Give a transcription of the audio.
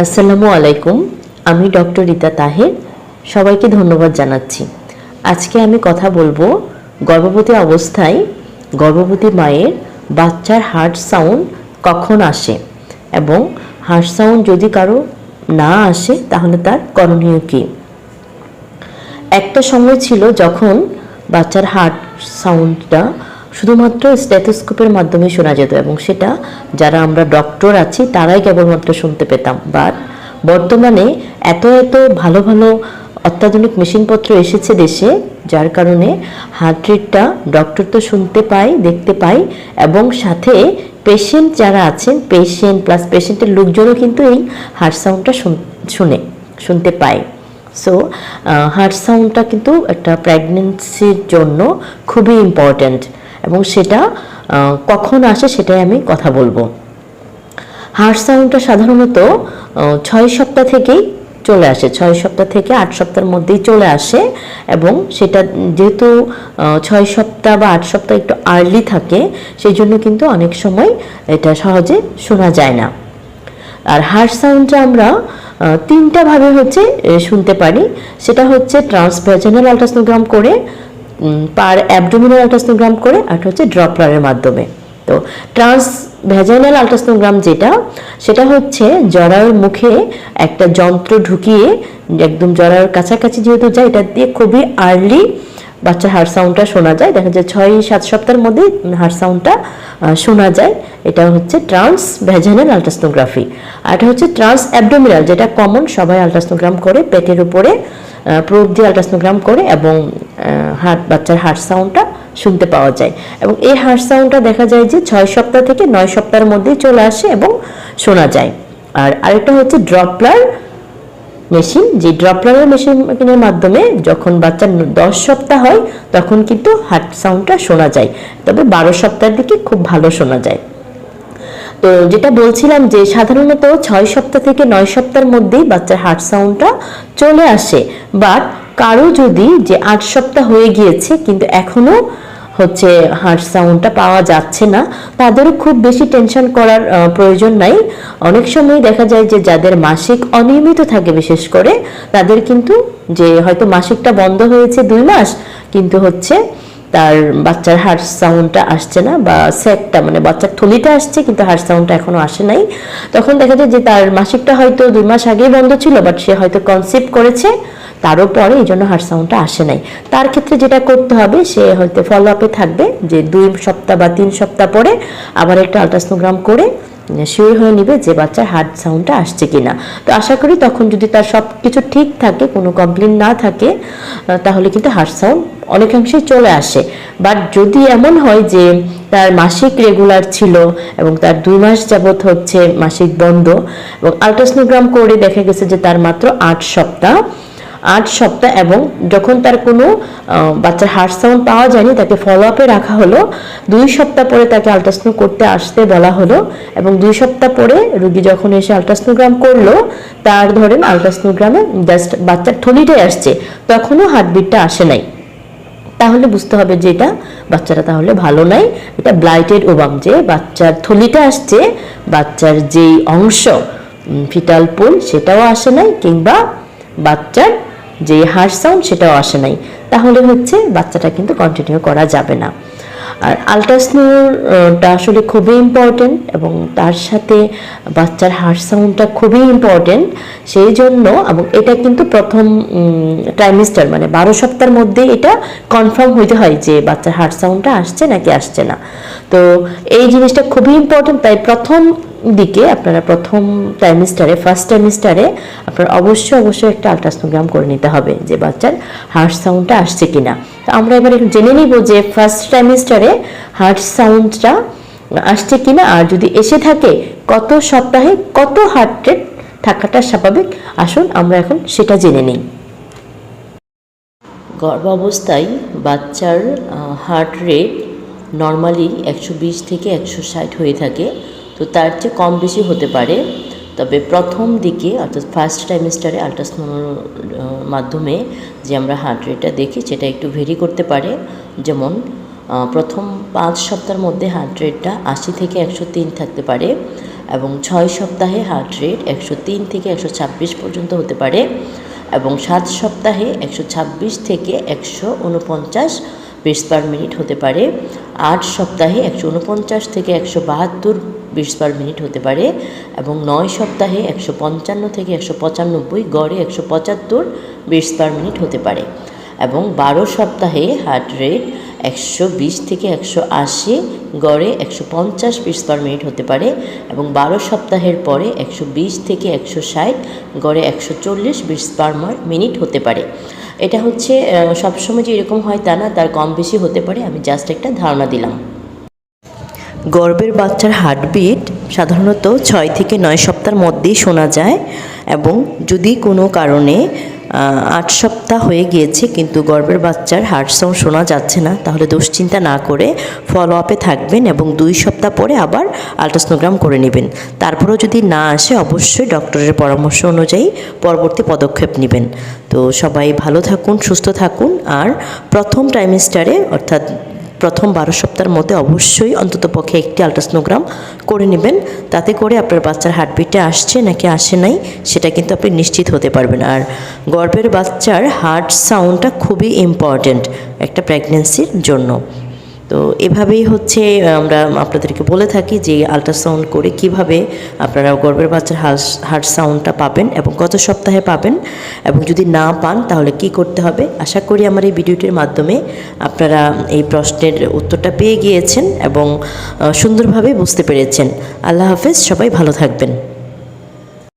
আসসালামু আলাইকুম, আমি ডক্টর রীতা তাহের, সবাইকে ধন্যবাদ জানাচ্ছি। আজকে আমি কথা বলব গর্ভবতী অবস্থায় গর্ভবতী মায়ের বাচ্চার হার্ট সাউন্ড কখন আসে এবং হার্ট সাউন্ড যদি কারও না আসে, তাহলে তার করণীয় কী? একটা সময় ছিল যখন বাচ্চার হার্ট সাউন্ডটা শুধুমাত্র স্টেথোস্কোপের মাধ্যমে শোনা যেত এবং সেটা যারা আমরা ডক্টর আছি, তারাই কেবলমাত্র শুনতে পেতাম। বাট বর্তমানে এত এত ভালো ভালো অত্যাধুনিক মেশিনপত্র এসেছে দেশে, যার কারণে হার্ট রেটটা ডক্টর তো শুনতে পায়, দেখতে পায় এবং সাথে পেশেন্ট যারা আছেন পেশেন্ট প্লাস পেশেন্টের লোকজনও কিন্তু এই হার্ট সাউন্ডটা শুনে, শুনতে পায়। সো হার্ট সাউন্ডটা কিন্তু একটা প্রেগনেন্সির জন্য খুবই ইম্পর্ট্যান্ট এবং সেটা কখন আসে সেটাই আমি কথা বলব। হার্ট সাউন্ডটা সাধারণত ছয় সপ্তাহ থেকেই চলে আসে, ছয় সপ্তাহ থেকে আট সপ্তাহের মধ্যেই চলে আসে এবং সেটা যেহেতু ছয় সপ্তাহ বা আট সপ্তাহ একটু আর্লি থাকে, সেই জন্য কিন্তু অনেক সময় এটা সহজে শোনা যায় না। আর হার্ট সাউন্ডটা আমরা আহ, তিনটা ভাবে হচ্ছে শুনতে পারি। সেটা হচ্ছে ট্রান্সভ্যাজানাল আল্ট্রাসোনোগ্রাম করে পার অ্যাবডোমিনাল আল্ট্রাসোনোগ্রাম করে আর হচ্ছে ড্রপলারের মাধ্যমে। তো ট্রান্স ভ্যাজাইনাল আল্ট্রাসোনোগ্রাম যেটা সেটা হচ্ছে জরায়ুর মুখে একটা যন্ত্র ঢুকিয়ে একদম জরায়ুর কাছাকাছি যেহেতু যায় এটা দিয়ে খুবই আর্লি বাচ্চার হার্ট সাউন্ডটা শোনা যায়। দেখা যায় ছয়, সাত সপ্তাহের মধ্যে হার্ট সাউন্ডটা শোনা যায়। এটা হচ্ছে ট্রান্স ভ্যাজাইনাল আল্ট্রাসোনোগ্রাফি আর এটা হচ্ছে ট্রান্স অ্যাবডোমিনাল যেটা কমন সবাই আল্ট্রাসোনোগ্রাম করে, পেটের উপরে প্রোব দিয়ে আল্ট্রাসোনোগ্রাম করে এবং হার্ট বাচ্চার হার্ট সাউন্ডটা শুনতে পাওয়া যায়। এবং এই হার্ট সাউন্ডটা দেখা যায় যে ছয় সপ্তাহ থেকে নয় সপ্তাহের মধ্যেই চলে আসে এবং শোনা যায়। আর আরেকটা হচ্ছে ড্রপলার মেশিন, যে ড্রপলারের মেশিনের মাধ্যমে যখন বাচ্চার দশ সপ্তাহ হয়, তখন কিন্তু হার্ট সাউন্ডটা শোনা যায়। তবে বারো সপ্তাহের দিকে খুব ভালো শোনা যায়। তো যেটা বলছিলাম যে সাধারণত ছয় সপ্তাহ থেকে নয় সপ্তাহের মধ্যেই বাচ্চার হার্ট সাউন্ডটা চলে আসে। বাট কারও যদি যে আট সপ্তাহ হয়ে গিয়েছে, কিন্তু এখনও হচ্ছে হার্ট সাউন্ডটা পাওয়া যাচ্ছে না। তাদেরও খুব বেশি টেনশন করার প্রয়োজন নাই। অনেক সময় দেখা যায় যে যাদের মাসিক অনিয়মিত থাকে বিশেষ করে, তাদের কিন্তু যে হয়তো মাসিকটা বন্ধ হয়েছে দুই মাস, কিন্তু হচ্ছে তার বাচ্চার হার্ট সাউন্ডটা আসছে না বা সেটটা মানে বাচ্চার থলিটা আসছে, কিন্তু হার্ট সাউন্ডটা এখনও আসে নাই। তখন দেখা যায় যে তার মাসিকটা হয়তো দুই মাস আগেই বন্ধ ছিল বাট সে হয়তো কনসেপ্ট করেছে। তারও পরে এই জন্য হার্ট সাউন্ডটা আসে নাই। তার ক্ষেত্রে যেটা করতে হবে, সে হয়তো ফলো আপে থাকবে যে দুই সপ্তাহ বা তিন সপ্তাহ পরে আবার একটা আলট্রাসোনোগ্রাম করে শিওর হয়ে নিবে যে বাচ্চার হার্ট সাউন্ডটা আসছে কিনা। তো আশা করি তখন যদি তার সব কিছু ঠিক থাকে, কোনো কমপ্লেন না থাকে তাহলে কিন্তু হার্ট সাউন্ড অনেকাংশেই চলে আসে। বাট যদি এমন হয় যে তার মাসিক রেগুলার ছিল এবং তার দুই মাস যাবত হচ্ছে মাসিক বন্ধ এবং আলট্রাসোনোগ্রাম করে দেখা গেছে যে তার মাত্র আট সপ্তাহ আট সপ্তাহ এবং যখন তার কোনো বাচ্চার হার্ট সাউন্ড পাওয়া যায়নি, তাকে ফলো আপে রাখা হলো। দুই সপ্তাহ পরে তাকে আলট্রাসোনো করতে আসতে বলা হলো এবং দুই সপ্তাহ পরে রুগী যখন এসে আলট্রাসোনোগ্রাম করল, তার ধরেন আলট্রাসোনোগ্রামে জাস্ট বাচ্চার থলিটাই আসছে, তখনও হার্টবিটটা আসে নাই। তাহলে বুঝতে হবে যে এটা বাচ্চাটা তাহলে ভালো নাই। এটা ব্লাইটেড ওবাম যে বাচ্চার থলিটা আসছে, বাচ্চার যেই অংশ ফিটাল পোল সেটাও আসে নাই কিংবা বাচ্চার যে হার্ট সাউন্ড সেটাও আসে নাই। তাহলে হচ্ছে বাচ্চাটা কিন্তু কন্টিনিউ করা যাবে না। আর আলট্রাসনোটা আসলে খুবই ইম্পর্টেন্ট এবং তার সাথে বাচ্চার হার্ট সাউন্ডটা খুবই ইম্পর্টেন্ট সেই জন্য এবং এটা কিন্তু প্রথম ট্রাইমিস্টার মানে বারো সপ্তাহের মধ্যে এটা কনফার্ম হইতে হয় যে বাচ্চার হার্ট সাউন্ডটা আসছে নাকি আসছে না। তো এই জিনিসটা খুবই ইম্পর্টেন্ট তাই প্রথম দিকে আপনারা প্রথম টাইমিস্টারে ফার্স্ট টাইমিস্টারে আপনার অবশ্যই অবশ্যই একটা আলট্রাসোনোগ্রাম করে নিতে হবে যে বাচ্চার হার্ট সাউন্ডটা আসছে কিনা। তো আমরা এবার একটু জেনে নিব যে ফার্স্ট টাইমিস্টারে হার্ট সাউন্ডটা আসছে কিনা, আর যদি এসে থাকে, কত সপ্তাহে কত হার্ট রেট থাকাটা স্বাভাবিক? আসুন আমরা এখন সেটা জেনে নিই। গর্ভাবস্থায় বাচ্চার হার্ট রেট নর্মালি একশো বিশ থেকে একশো ষাট হয়ে থাকে। তো তার চেয়ে কম বেশি হতে পারে। তবে প্রথম দিকে অর্থাৎ ফার্স্ট টাইমিস্টারে আল্ট্রাসাউন্ডের মাধ্যমে যে আমরা হার্ট রেটটা দেখি, সেটা একটু ভেরি করতে পারে। যেমন প্রথম পাঁচ সপ্তাহের মধ্যে হার্ট রেটটা আশি থেকে একশো তিন থাকতে পারে এবং ছয় সপ্তাহে হার্ট রেট একশো তিন থেকে একশো ছাব্বিশ পর্যন্ত হতে পারে এবং সাত সপ্তাহে একশো ছাব্বিশ থেকে একশো উনপঞ্চাশ বিশ পার মিনিট হতে পারে। আট সপ্তাহে একশো উনপঞ্চাশ থেকে একশো বাহাত্তর বিশ পার মিনিট হতে পারে এবং নয় সপ্তাহে একশো পঞ্চান্ন থেকে একশো পঁচানব্বই, গড়ে একশো পঁচাত্তর বিশ পার মিনিট হতে পারে এবং বারো সপ্তাহে হার্ট রেট একশো বিশ থেকে একশো আশি, গড়ে একশো পঞ্চাশ পিস পার মিনিট হতে পারে এবং বারো সপ্তাহের পরে একশো বিশ থেকে একশো ষাট, গড়ে একশো চল্লিশ বিশ পার মিনিট হতে পারে। এটা হচ্ছে সবসময় যে এরকম হয় তা না, তার কম বেশি হতে পারে। আমি জাস্ট একটা ধারণা দিলাম। গর্ভের বাচ্চার হার্টবিট সাধারণত ছয় থেকে নয় সপ্তাহের মধ্যেই শোনা যায় এবং যদি কোনো কারণে আট সপ্তাহ হয়ে গিয়েছে কিন্তু গর্ভের বাচ্চার হার্ট সাউন্ড শোনা যাচ্ছে না, তাহলে দুশ্চিন্তা না করে ফলো আপে থাকবেন এবং দুই সপ্তাহ পরে আবার আলট্রাসোনোগ্রাম করে নেবেন। তারপরেও যদি না আসে, অবশ্যই ডক্টরের পরামর্শ অনুযায়ী পরবর্তী পদক্ষেপ নেবেন। তো সবাই ভালো থাকুন, সুস্থ থাকুন, আর প্রথম ট্রাইমেস্টারে অর্থাৎ প্রথম বারো সপ্তাহের মধ্যে অবশ্যই অন্তত পক্ষে একটি আলট্রাসোনোগ্রাম করে নেবেন। তাতে করে আপনার বাচ্চার হার্টবিটে আসছে নাকি আসে নাই, সেটা কিন্তু আপনি নিশ্চিত হতে পারবেন। আর গর্ভের বাচ্চার হার্ট সাউন্ডটা খুবই ইম্পর্ট্যান্ট একটা প্রেগনেন্সির জন্য। তো এভাবেই হচ্ছে আমরা আপনাদেরকে বলে থাকি যে আলট্রাসাউন্ড করে কীভাবে আপনারা গর্ভের বাচ্চার হার্স হার্ট সাউন্ডটা পাবেন এবং কত সপ্তাহে পাবেন এবং যদি না পান তাহলে কি করতে হবে? আশা করি আমার এই ভিডিওটির মাধ্যমে আপনারা এই প্রশ্নের উত্তরটা পেয়ে গিয়েছেন এবং সুন্দরভাবে বুঝতে পেরেছেন। আল্লাহ হাফেজ, সবাই ভালো থাকবেন।